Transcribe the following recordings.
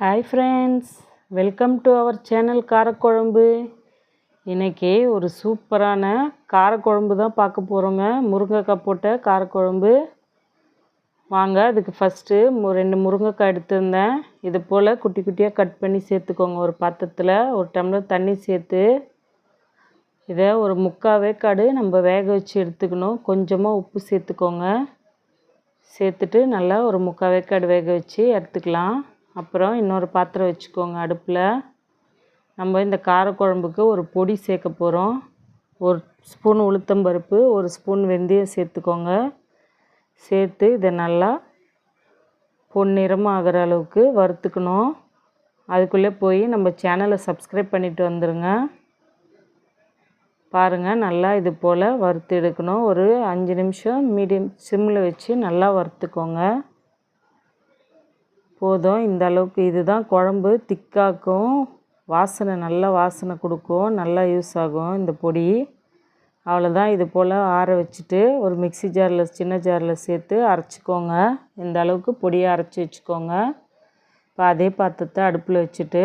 Hi friends welcome to our channel காரக்குழம்பு இன்றைக்கி ஒரு சூப்பரான காரக்குழம்பு தான் பார்க்க போகிறோங்க முருங்கைக்காய் போட்ட காரக்குழம்பு. வாங்க அதுக்கு ஃபஸ்ட்டு ரெண்டு முருங்கைக்காய் எடுத்திருந்தேன். இது போல் குட்டி குட்டியாக கட் பண்ணி சேர்த்துக்கோங்க. ஒரு பாத்திரத்தில் ஒரு டம்ளர் தண்ணி சேர்த்து. இதை ஒரு முக்கால் வேக்காடு நம்ம வேக வச்சு எடுத்துக்கணும். கொஞ்சமாக உப்பு சேர்த்துக்கோங்க. சேர்த்துட்டு நல்லா ஒரு முக்கால் வேக்காடு வேக வச்சு எடுத்துக்கலாம். அப்புறம் இன்னொரு பாத்திரம் வச்சுக்கோங்க அடுப்பில். நம்ம இந்த காரக்குழம்புக்கு ஒரு பொடி சேர்க்க போகிறோம் ஒரு ஸ்பூன் உளுத்தம்பருப்பு ஒரு ஸ்பூன் வெந்தயம் சேர்த்துக்கோங்க. சேர்த்து இதை நல்லா பொன்னிறமாக ஆகிற அளவுக்கு வறுத்துக்கணும். அதுக்குள்ளே போய் நம்ம சேனலை சப்ஸ்கிரைப் பண்ணிவிட்டு வந்துடுங்க பாருங்கள் நல்லா இது போல் வறுத்து எடுக்கணும். ஒரு அஞ்சு நிமிஷம் மீடியம் சிம்மில் வச்சு நல்லா வறுத்துக்கோங்க. போதும். இந்த அளவுக்கு இதுதான் குழம்பு. திக்காக்கும். வாசனை நல்ல வாசனை கொடுக்கும். நல்லா யூஸ் ஆகும் இந்த பொடி. அவ்வளோதான் இது போல் ஆற வச்சுட்டு ஒரு மிக்சி ஜாரில் சின்ன ஜாரில் சேர்த்து அரைச்சிக்கோங்க. இந்த அளவுக்கு பொடியை அரைச்சி வச்சுக்கோங்க. இப்போ அதே பாத்திரத்தை அடுப்பில் வச்சுட்டு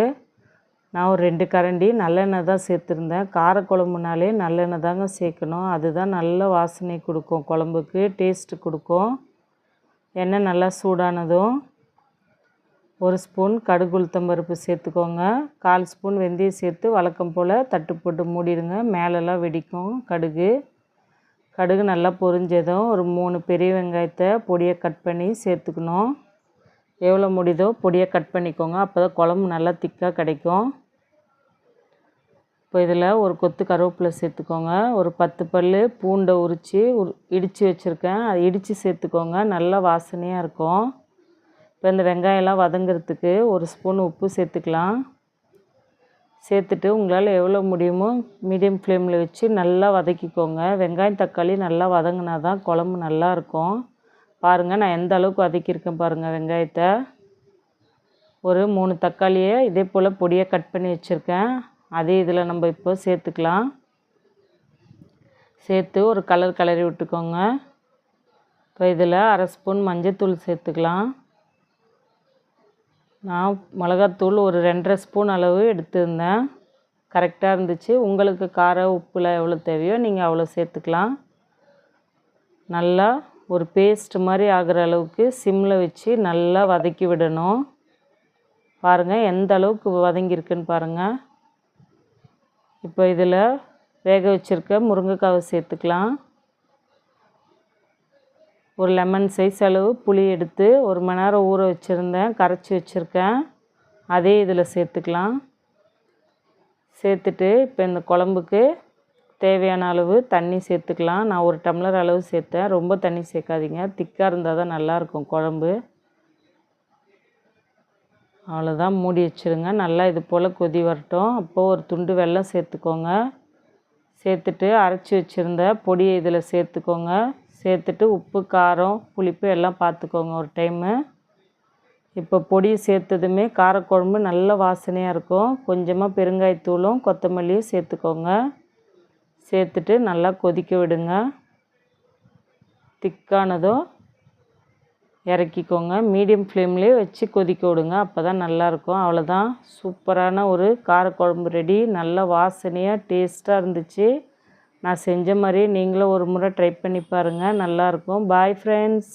நான் ஒரு ரெண்டு கரண்டி நல்லெண்ணெய் தான் சேர்த்துருந்தேன். காரக்குழம்புனாலே நல்லெண்ணெய் தாங்க சேர்க்கணும். அதுதான் நல்ல வாசனை கொடுக்கும் குழம்புக்கு டேஸ்ட்டு கொடுக்கும். எண்ணெய் நல்லா சூடானதும் ஒரு ஸ்பூன் கடுகு உளுத்தம்பருப்பு சேர்த்துக்கோங்க. கால் ஸ்பூன் வெந்தயம் சேர்த்து வழக்கம் போல் தட்டு போட்டு மூடிடுங்க. மேலெல்லாம் வெடிக்கும் கடுகு. கடுகு நல்லா பொரிஞ்சதும் ஒரு மூணு பெரிய வெங்காயத்தை பொடியை கட் பண்ணி சேர்த்துக்கணும். எவ்வளோ முடியுதோ பொடியை கட் பண்ணிக்கோங்க. அப்போ தான் குழம்பு நல்லா திக்காக கிடைக்கும். இப்போ இதில் ஒரு கொத்து கருவேப்பிலை சேர்த்துக்கோங்க. ஒரு பத்து பல் பூண்டை உரித்து உரு இடித்து வச்சுருக்கேன். அதை இடித்து சேர்த்துக்கோங்க. நல்லா வாசனையாக இருக்கும். இப்போ இந்த வெங்காயம்லாம் வதங்கிறதுக்கு ஒரு ஸ்பூன் உப்பு சேர்த்துக்கலாம். சேர்த்துட்டு உங்களால் எவ்வளோ முடியுமோ மீடியம் ஃப்ளேமில் வச்சு நல்லா வதக்கிக்கோங்க. வெங்காயம் தக்காளி நல்லா வதங்கினா தான் குழம்பு நல்லாயிருக்கும் பாருங்கள் நான் எந்த அளவுக்கு வதக்கியிருக்கேன் பாருங்கள் வெங்காயத்தை. ஒரு மூணு தக்காளியை இதே போல் பொடியாக கட் பண்ணி வச்சுருக்கேன். அதே இதில் நம்ம இப்போ சேர்த்துக்கலாம். சேர்த்து ஒரு கலர் கலரி விட்டுக்கோங்க. இப்போ இதில் அரை ஸ்பூன் மஞ்சத்தூள் சேர்த்துக்கலாம். நான் மிளகாத்தூள் ஒரு ரெண்டரை ஸ்பூன் அளவு எடுத்திருந்தேன். கரெக்டாக இருந்துச்சு. உங்களுக்கு காரம் உப்பில் எவ்வளோ தேவையோ நீங்கள் அவ்வளோ சேர்த்துக்கலாம். நல்லா ஒரு பேஸ்ட் மாதிரி ஆகிற அளவுக்கு சிம்மில் வச்சு நல்லா வதக்கி விடணும். பாருங்கள் எந்த அளவுக்கு வதங்கியிருக்குன்னு பாருங்கள் இப்போ இதில் வேக வச்சுருக்க முருங்கைக்காவை சேர்த்துக்கலாம். ஒரு லெமன் சைஸ் அளவு புளி எடுத்து ஒரு மணி நேரம் ஊற வச்சுருந்தேன். கரைச்சி வச்சுருக்கேன். அதே இதில் சேர்த்துக்கலாம். சேர்த்துட்டு இப்போ இந்த குழம்புக்கு தேவையான அளவு தண்ணி சேர்த்துக்கலாம். நான் ஒரு டம்ளர் அளவு சேர்த்தேன். ரொம்ப தண்ணி சேர்க்காதீங்க. திக்காக இருந்தால் தான் நல்லாயிருக்கும் குழம்பு. அவ்வளோதான் மூடி வச்சுருங்க. நல்லா இது போல் கொதி வரட்டும். அப்போது ஒரு துண்டு வெல்லம் சேர்த்துக்கோங்க. சேர்த்துட்டு அரைச்சி வச்சுருந்த பொடியை இதில் சேர்த்துக்கோங்க. சேர்த்துட்டு உப்பு காரம் புளிப்பு எல்லாம் பார்த்துக்கோங்க ஒரு டைமு இப்போ பொடி சேர்த்ததுமே காரக்குழம்பு நல்ல வாசனையாக இருக்கும். கொஞ்சமாக பெருங்காயத்தூளும் கொத்தமல்லியும் சேர்த்துக்கோங்க. சேர்த்துட்டு நல்லா கொதிக்க விடுங்க. திக்கானதும் இறக்கிக்கோங்க. மீடியம் ஃப்ளேம்லேயே வச்சு கொதிக்க விடுங்க. அப்போ தான் நல்லாயிருக்கும் அவ்வளோதான் சூப்பரான ஒரு காரக்குழம்பு ரெடி. நல்ல வாசனையாக டேஸ்ட்டாக இருந்துச்சு. நான் செஞ்ச மாதிரியே நீங்களும் ஒரு முறை ட்ரை பண்ணி பாருங்கள் நல்லாயிருக்கும் பாய் ஃப்ரெண்ட்ஸ்